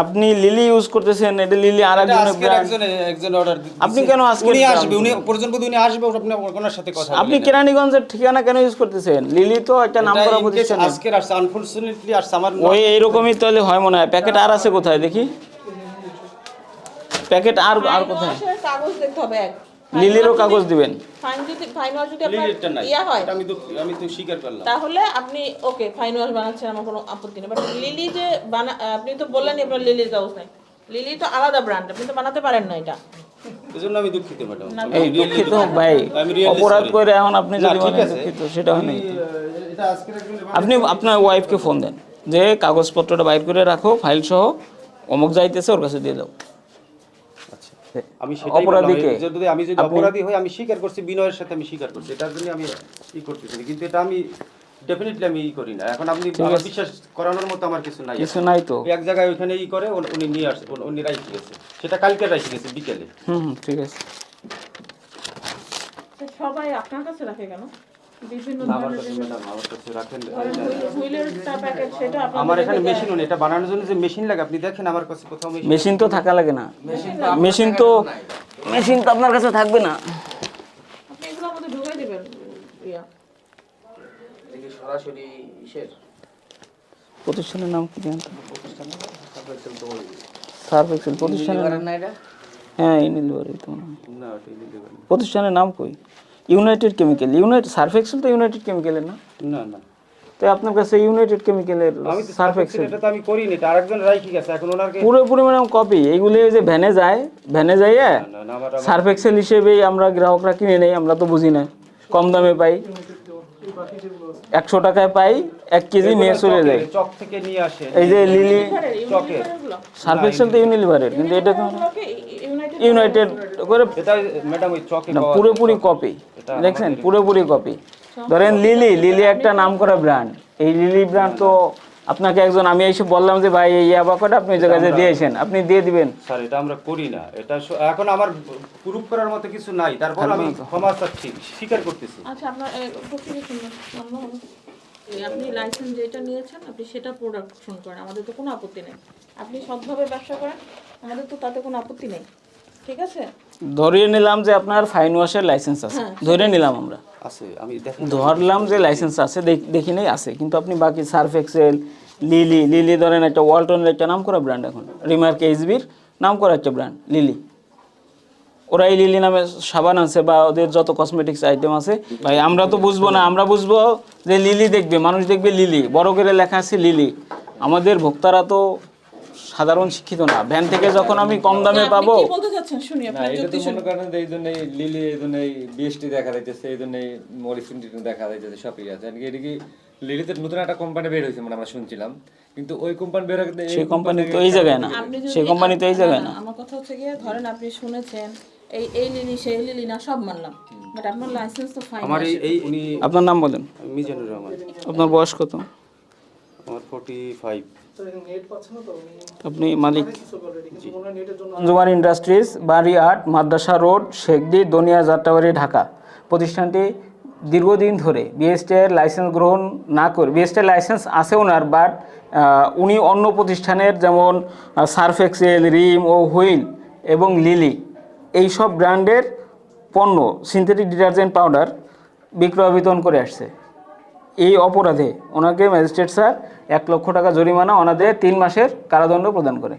আপনি lily use করতেছেন এটা লিলি আর। একজন একজন অর্ডার আপনি কেন আজকে উনি আসবে উনি? পর্যন্ত উনি আসবে আপনি ওনার সাথে কথা আপনি কেরানীগঞ্জের ঠিকানা কেন ইউজ করতেছেন? লিলি তো একটা নাম করা প্রতিষ্ঠান। আজকে আসছে আনফরচুনেটলি আর আমার ওই এইরকমই তাহলে হয় মনে হয়। প্যাকেট আর আছে কোথায়? দেখি। প্যাকেট আর আর কোথায়? কাগজ দেখতে হবে এক। লিলিরও কাগজ দিবেন। ফাইন যদি ফাইন ওয়াশ যদি লিলিরটা নাই। আপনার ইয়া হয় এটা আমি তো আমি তো স্বীকার করলাম। তাহলে আপনি ওকে ফাইন ওয়াশ বানাচ্ছেন আমার কোনো আপত্তি নেই। বাট লিলি যে বানা আপনি তো বললেন আপনার লিলির কাগজ নাই। লিলি তো আলাদা ব্র্যান্ড আপনি তো বানাতে পারেন না এটা। এজন্য আমি দুঃখিত ম্যাডাম এই দুঃখিত ভাই অপরাধ করে এখন আপনি যদি ঠিক দুঃখিত সেটা হয় আপনি আপনার ওয়াইফকে ফোন দেন। যে কাগজপত্রটা বাইর করে রাখো ফাইল সহ অমুক যাইতেছে ওর কাছে দিয়ে দাও। আমি সেটাই অপরাধীকে যদি আমি যদি অপরাধী হই আমি স্বীকার করছি বিনয়ের সাথে আমি স্বীকার করছি। এটার জন্য আমি ই করতেছি। কিন্তু এটা আমি ডেফিনেটলি আমি ই করি না। এখন আপনি আমার বিশ্বাস করানোর মতো আমার কিছু নাই। কিছু নাই তো। এক জায়গায় ওইখানে ই করে উনি- নিয়ে আসছে উনি- উনি রাইখে গেছে। সেটা কালকে রাইখে গেছে বিকেলে। হুম হুম ঠিক আছে। সবাই আপনার কাছে রাখে কেন? বিভিন্ন আমার ধরনের কাছে ম্যাডাম আমার কাছে রাখেন। হুইলের প্যাকেট সেটা আপনার এখানে মেশিন এটা বানানোর জন্য যে মেশিন লাগে আপনি দেখেন আমার কাছে কোথাও মেশিন মেশিন তো থাকা লাগে না। মেশিন তো মেশিন তো আপনার কাছে থাকবে না। আপনি এগুলো আমাদের ঢুকাই দেবেন ইয়া। সরাসরি ইসের প্রতিষ্ঠানের নাম কি জানেন? এক্সেল প্রতিষ্ঠানের হ্যাঁ ইনিলিভারি তো না। প্রতিষ্ঠানের নাম কই? United Chemical United Surf Excel তো ইউনাইটেড কেমিক্যালের না? না না। তো আপনার কাছে ইউনাইটেড কেমিক্যালের সার্ফ এক্সেল এটা তো আমি করিনি এটা আরেকজন রাইখে গেছে এখন ওনাকে পুরোপুরি মানে কপি এইগুলি যে ভ্যানে যায় ভ্যানে যাইয়ে না, না, না, আমার সার্ফ এক্সেল হিসেবেই আমরা গ্রাহকরা কিনে নেই আমরা তো বুঝি না। কম দামে পাই। একশো টাকায় পাই এক কেজি নিয়ে চলে যায়। চক থেকে নিয়ে আসে এই যে লিলি চকে সার্ফ এক্সেল তো ইউনিলিভারের কিন্তু এটা তো ইউনাইটেড করে এটা ম্যাডাম ওই চকে না পুরোপুরি কপি দেখছেন? পুরোপুরি কপি ধরেন লিলি লিলি একটা নাম করা ব্র্যান্ড এই লিলি ব্র্যান্ড তো আপনাকে একজন আমি এসে বললাম যে ভাই এই ইয়াবাকটা আপনি ওই জায়গায় যে দিয়েছেন আপনি দিয়ে দিবেন। স্যার এটা আমরা করি না। এটা এখন আমার প্রুফ করার মতো কিছু নাই। তারপর আমি ক্ষমা চাচ্ছি স্বীকার করতেছি। আচ্ছা আপনার আপনি লাইসেন্স যেটা নিয়েছেন আপনি সেটা প্রোডাকশন করেন। আমাদের তো কোনো আপত্তি নেই। আপনি সৎভাবে ব্যবসা করেন আমাদের তো তাতে কোনো আপত্তি নেই। ঠিক আছে? ধরিয়ে নিলাম যে আপনার ফাইন ওয়াশের লাইসেন্স আছে। ধরে নিলাম আমরা। আছে আমি ধরলাম যে লাইসেন্স আছে দেখ- নেই আছে। কিন্তু আপনি বাকি সার্ফ এক্সেল লিলি লিলি ধরেন একটা ওয়ালটনের একটা নাম করা ব্র্যান্ড এখন। রিমার্ক এইচবির নাম করা একটা ব্র্যান্ড লিলি। ওরা এই লিলি নামে সাবান আছে বা ওদের যত কসমেটিক্স আইটেম আছে। ভাই আমরা তো বুঝব না আমরা বুঝব যে লিলি দেখবে মানুষ দেখবে লিলি। বড় করে লেখা আছে লিলি। আমাদের ভোক্তারা তো সাধারণ শিক্ষিত না। ভ্যান থেকে যখন আমি কম দামে পাবো বলতে চাচ্ছেন? শুনি আপনার যুক্তি এই জন্যই লিলি এই জন্যই বিএসটি দেখা যাইতেছে এই জন্যই দেখা যাইতেছে সবই আছে। আর কি লিলিতে নতুন একটা কোম্পানি বের হয়েছে মানে আমরা শুনছিলাম। কিন্তু ওই কোম্পানি বের হতে সেই কোম্পানি তো এই জায়গায় না। আপনি যদি সেই কোম্পানি তো এই জায়গায় না। আমার কথা হচ্ছে গিয়ে ধরেন আপনি শুনেছেন এই এই লিলি সেই লিলি না সব মানলাম। বাট আপনার লাইসেন্স তো ফাইন আমার এই এই উনি আপনার নাম বলেন। মিজানুর রহমান। আপনার বয়স কত? আমার ফোর্টি ফাইভ আপনি মালিক। জুমার ইন্ডাস্ট্রিজ বাড়িয়াট মাদ্রাসা রোড শেখদি দনিয়া যাত্রাবাড়ি ঢাকা। প্রতিষ্ঠানটি দীর্ঘদিন ধরে বিএসটির লাইসেন্স গ্রহণ না করে বিএসটির লাইসেন্স আছে ওনার বাট উনি অন্য প্রতিষ্ঠানের যেমন সার্ফ এক্সেল রিম ও হুইল এবং লিলি এই সব ব্র্যান্ডের পণ্য সিনথেটিক ডিটারজেন্ট পাউডার বিক্রয় বিতরণ করে আসছে। এই অপরাধে ওনাকে ম্যাজিস্ট্রেট স্যার এক লক্ষ টাকা জরিমানা, ওনাদের তিন মাসের কারাদণ্ড প্রদান করে।